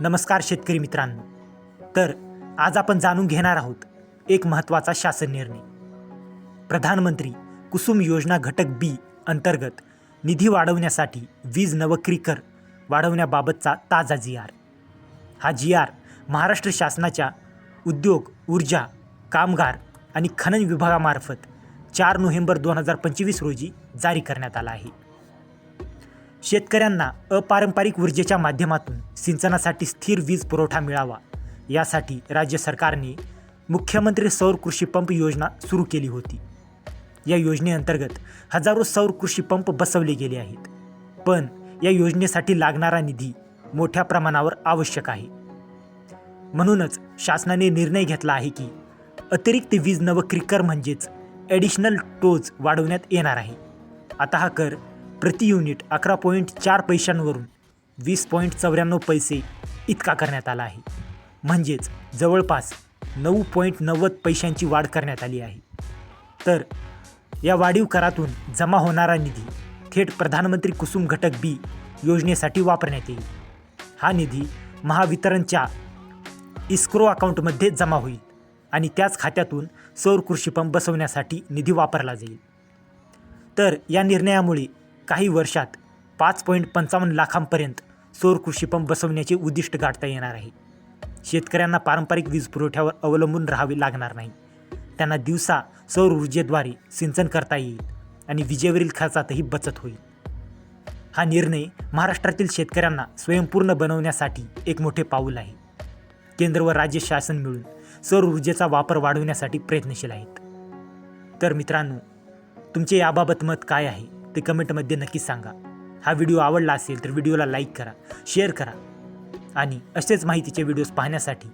नमस्कार शेतकरी मित्रांनो. तर आज आपण जाणून घेणार आहोत एक महत्त्वाचा शासन निर्णय. प्रधानमंत्री कुसुम योजना घटक बी अंतर्गत निधी वाढवण्यासाठी वीज नवक्रीकर वाढवण्याबाबतचा ताजा जी आर. हा जी आर महाराष्ट्र शासनाच्या उद्योग ऊर्जा कामगार आणि खनन विभागामार्फत चार नोव्हेंबर दोन हजार पंचवीस रोजी जारी करण्यात आला आहे. शेतकऱ्यांना अपारंपरिक ऊर्जेच्या माध्यमातून सिंचनासाठी स्थिर वीज पुरवठा मिळावा. यासाठी राज्य सरकारने मुख्यमंत्री सौर कृषी पंप योजना सुरू केली होती. या योजनेअंतर्गत हजारो सौर कृषी पंप बसवले गेले आहेत. पण या योजनेसाठी लागणारा निधी मोठ्या प्रमाणावर आवश्यक आहे. म्हणूनच शासनाने निर्णय घेतला आहे की अतिरिक्त वीज नवक्रिकर म्हणजेच ॲडिशनल टोज वाढवण्यात येणार आहे. आता हा कर प्रति युनिट अकरा पॉईंट चार पैशांवरून वीस पॉईंट चौऱ्याण्णव पैसे इतका करण्यात आला आहे. म्हणजेच जवळपास नऊ पॉईंट नव्वद पैशांची वाढ करण्यात आली आहे. तर या वाढीव करातून जमा होणारा निधी थेट प्रधानमंत्री कुसुम घटक बी योजनेसाठी वापरण्यात येईल. हा निधी महावितरणच्या इस्क्रो अकाउंटमध्ये जमा होईल आणि त्याच खात्यातून सौर कृषी पंप बसवण्यासाठी निधी वापरला जाईल. तर या निर्णयामुळे काही वर्षात पाच पॉईंट पंचावन्न लाखांपर्यंत सौर कृषी पंप बसवण्याचे उद्दिष्ट गाठता येणार आहे. शेतकऱ्यांना पारंपरिक वीज पुरवठ्यावर अवलंबून राहावे लागणार नाही. त्यांना दिवसा सौर ऊर्जेद्वारे सिंचन करता येईल आणि विजेवरील खर्चातही बचत होईल. हा निर्णय महाराष्ट्रातील शेतकऱ्यांना स्वयंपूर्ण बनवण्यासाठी एक मोठे पाऊल आहे. केंद्र व राज्य शासन मिळून सौर ऊर्जेचा वापर वाढवण्यासाठी प्रयत्नशील आहेत. तर मित्रांनो तुमचे याबाबत मत काय आहे? ते कमेंटमध्ये नक्कीच सांगा. हा व्हिडिओ आवडला असेल तर व्हिडिओला लाईक करा शेअर करा आणि असेच माहितीचे व्हिडिओज पाहण्यासाठी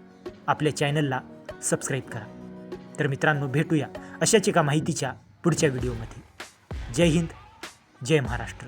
आपल्या चॅनलला सबस्क्राईब करा. तर मित्रांनो भेटूया अशाच एका माहितीच्या पुढच्या व्हिडिओमध्ये. जय हिंद जय महाराष्ट्र.